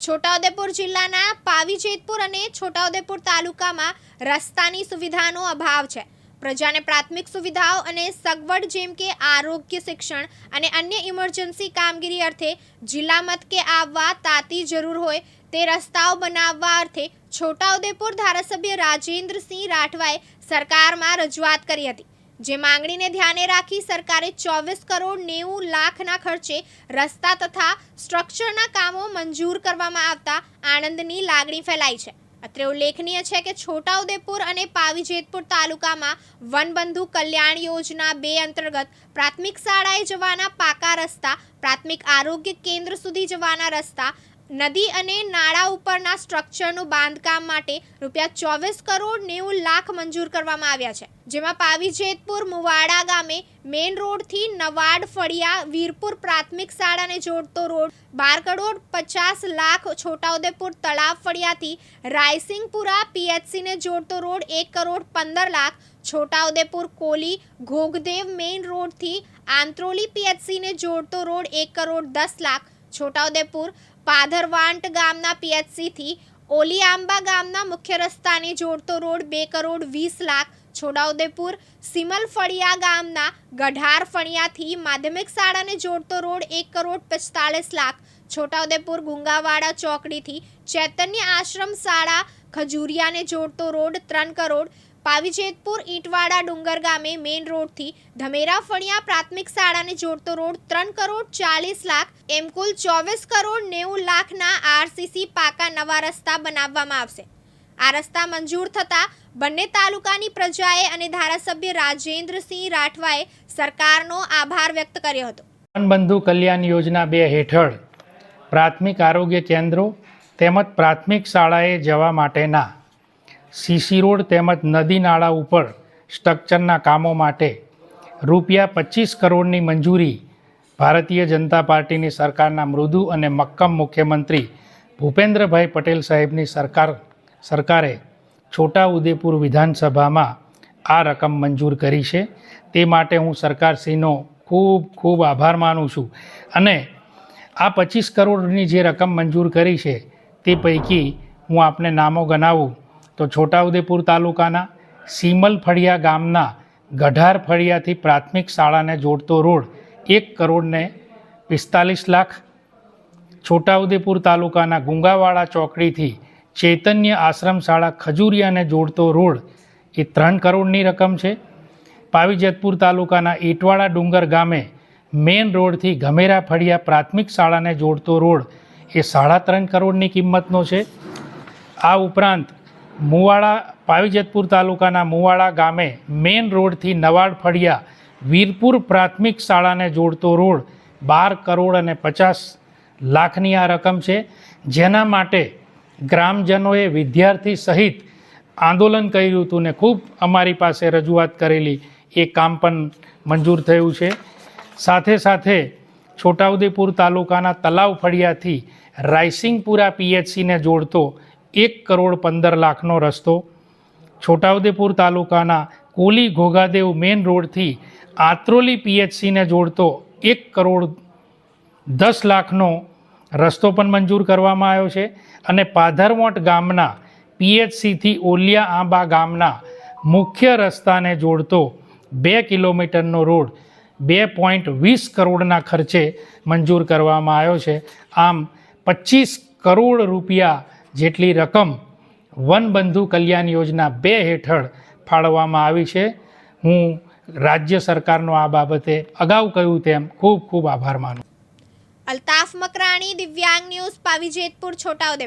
છોટાઉદેપુર જિલ્લાના પાવી જેતપુર અને છોટાઉદેપુર તાલુકામાં રસ્તાની સુવિધાનો અભાવ છે. પ્રજાને પ્રાથમિક સુવિધાઓ અને સગવડ જેમ કે આરોગ્ય શિક્ષણ અને અન્ય ઇમરજન્સી કામગીરી અર્થે જિલ્લા મથકે આવવા તાતી જરૂર હોય તે રસ્તાઓ બનાવવા અર્થે છોટાઉદેપુર ધારાસભ્ય રાજેન્દ્રસિંહ રાઠવાએ સરકારમાં રજૂઆત કરી હતી. જે માંગણીને ધ્યાને રાખી સરકારે ચોવીસ કરોડ નેવું લાખના ખર્ચે રસ્તા તથા સ્ટ્રક્ચરના કામો મંજૂર કરવામાં આવતા આનંદની લાગણી ફેલાઈ છે. અત્રે ઉલ્લેખનીય છે કે છોટાઉદેપુર અને પાવી જેતપુર તાલુકામાં વનબંધુ કલ્યાણ યોજના બે અંતર્ગત પ્રાથમિક શાળાએ જવાના પાકા રસ્તા, પ્રાથમિક આરોગ્ય કેન્દ્ર સુધી જવાના રસ્તા નદી અને નાળા ઉપરના સ્ટ્રક્ચરનું બાંધકામ માટે રૂપિયા ચોવીસ કરોડ નેવું લાખ મંજૂર કરવામાં આવ્યા છે. જેમાં પાવી જેતપુર મુવાડા ગામે મેઇન રોડથી નવાડ ફળિયા વીરપુર પ્રાથમિક શાળાને જોડતો રોડ, બાર કરોડ પચાસ લાખ છોટાઉદેપુર તળાવ ફળિયાથી રાયસિંગપુરા પીએચસીને જોડતો રોડ, એક કરોડ પંદર લાખ છોટાઉદેપુર કોલી ઘોઘદેવ મેઇન રોડથી આંત્રોલી પીએચસીને જોડતો રોડ, એક કરોડ દસ લાખ છોટાઉદેપુર, પાધરવાંટ ગામના પીએચસીથી ઓલીઆંબા ગામના મુખ્ય રસ્તાને જોડતો રોડ બે કરોડ વીસ લાખ, છોટાઉદેપુર, સિમલફળિયા ગામના ગઢાર ફળિયાથી માધ્યમિક શાળાને જોડતો રોડ એક કરોડ પિસ્તાળીસ લાખ, છોટાઉદેપુર ગુંગાવાડા ચોકડીથી ચૈતન્ય આશ્રમ શાળા ખજુરિયાને જોડતો રોડ ત્રણ કરોડ પાવીજેતપુર ઈંટવાડા ડુંગર ગામે મેઇન રોડથી ધમેરા ફળિયા પ્રાથમિક શાળાને જોડતો રોડ ત્રણ કરોડ ચાલીસ લાખ, એમ કુલ ચોવીસ કરોડ નેવું લાખના આરસીસી પાકા નવા રસ્તા બનાવવામાં આવશે. આ રસ્તા મંજૂર થતાં બંને તાલુકાની પ્રજાએ અને ધારાસભ્ય રાજેન્દ્રસિંહ રાઠવાએ સરકારનો આભાર વ્યક્ત કર્યો હતો. વનબંધુ કલ્યાણ યોજના બે હેઠળ પ્રાથમિક આરોગ્ય કેન્દ્રો તેમજ પ્રાથમિક શાળાએ જવા માટેના સીસી રોડ તેમજ નદી નાળા ઉપર સ્ટ્રક્ચરના કામો માટે રૂપિયા પચીસ કરોડની મંજૂરી ભારતીય જનતા પાર્ટીની સરકારના મૃદુ અને મક્કમ મુખ્યમંત્રી ભૂપેન્દ્રભાઈ પટેલ સાહેબની સરકાર સરકારે છોટા ઉદેપુર વિધાનસભામાં આ રકમ મંજૂર કરી છે. તે માટે હું સરકારશ્રીનો ખૂબ ખૂબ આભાર માનું છું. અને આ પચીસ કરોડની જે રકમ મંજૂર કરી છે તે પૈકી હું આપને નામો ગણાવું. તો છોટાઉદેપુર તાલુકાના સીમલ ફળિયા ગામના ગઢાર ફળિયાથી પ્રાથમિક શાળાને જોડતો રોડ એક કરોડને પિસ્તાલીસ લાખ. છોટાઉદેપુર તાલુકાના ગુંગાવાડા ચોકડીથી ચૈતન્ય આશ્રમ શાળા ખજુરિયાને જોડતો રોડ એ ત્રણ કરોડની રકમ છે. પાવીજતપુર તાલુકાના ઈટવાડા ડુંગર ગામે મેઇન રોડથી ગમેરા ફળિયા પ્રાથમિક શાળાને જોડતો રોડ એ સાડા ત્રણ કરોડની કિંમતનો છે. આ ઉપરાંત મુવાડા, પાવીજતપુર તાલુકાના મુવાડા ગામે મેઇન રોડથી નવાડ ફળિયા વીરપુર પ્રાથમિક શાળાને જોડતો રોડ બાર કરોડ અને પચાસ લાખની આ રકમ છે. જેના માટે ગ્રામજનોએ વિદ્યાર્થી સહિત આંદોલન કર્યું હતું ને ખૂબ અમારી પાસે રજૂઆત કરેલી. એ કામ પણ મંજૂર થયું છે. સાથે સાથે છોટાઉદેપુર તાલુકાના તલાવ ફળિયાથી રાયસિંગપુરા પીએચસીને જોડતો એક કરોડ પંદર લાખનો રસ્તો. છોટાઉદેપુર તાલુકાના કોલી ઘોઘાદેવ મેઇન રોડથી આત્રોલી પીએચસીને જોડતો એક કરોડ દસ લાખનો રસ્તો પણ મંજૂર કરવામાં આવ્યો છે અને પાધરવોટ ગામના પીએચસીથી ઓલિયા આંબા ગામના મુખ્ય રસ્તાને જોડતો બે કિલોમીટરનો રોડ બે પોઈન્ટ વીસ કરોડના ખર્ચે મંજૂર કરવામાં આવ્યો છે. આમ પચીસ કરોડ રૂપિયા જેટલી રકમ વનબંધુ કલ્યાણ યોજના બે હેઠળ ફાળવવામાં આવી છે, હું રાજ્ય સરકારનો આ બાબતે અગાઉ કહ્યું તેમ ખૂબ ખૂબ આભાર માનું અલ્તાફ મકરાણી, દિવ્યાંગ ન્યૂઝ પાવીજેતપુર છોટાઉદેપુર.